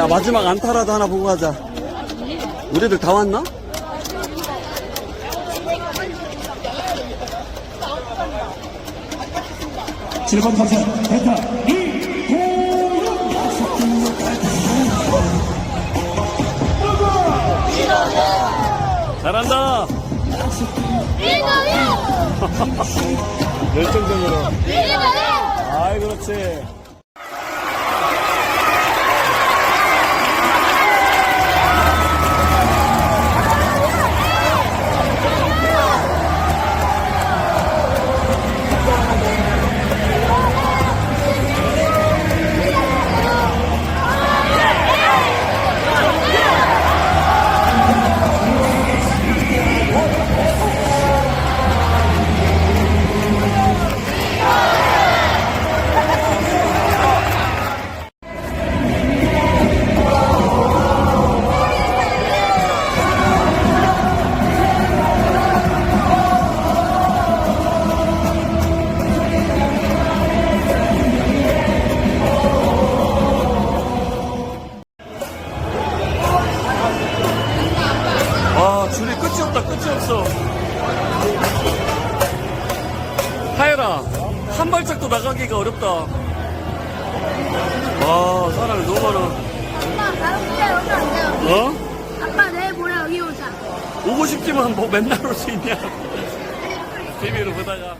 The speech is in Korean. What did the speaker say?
야 마지막 안타라도 하나 보고 가자. 우리들 다 왔나? 칠번 타자 베타 이고용 잘한다. 열정적으로. 아이 그렇지 없다. 끝이 없어. 하여라 한 발짝도 나가기가 어렵다. 와 사람이 너무 많아. 아빠 주에 오면 안 돼요. 어? 아빠 내일 모레 여기 오자. 오고 싶지만 뭐 맨날 올 수 있냐? TV로 보다가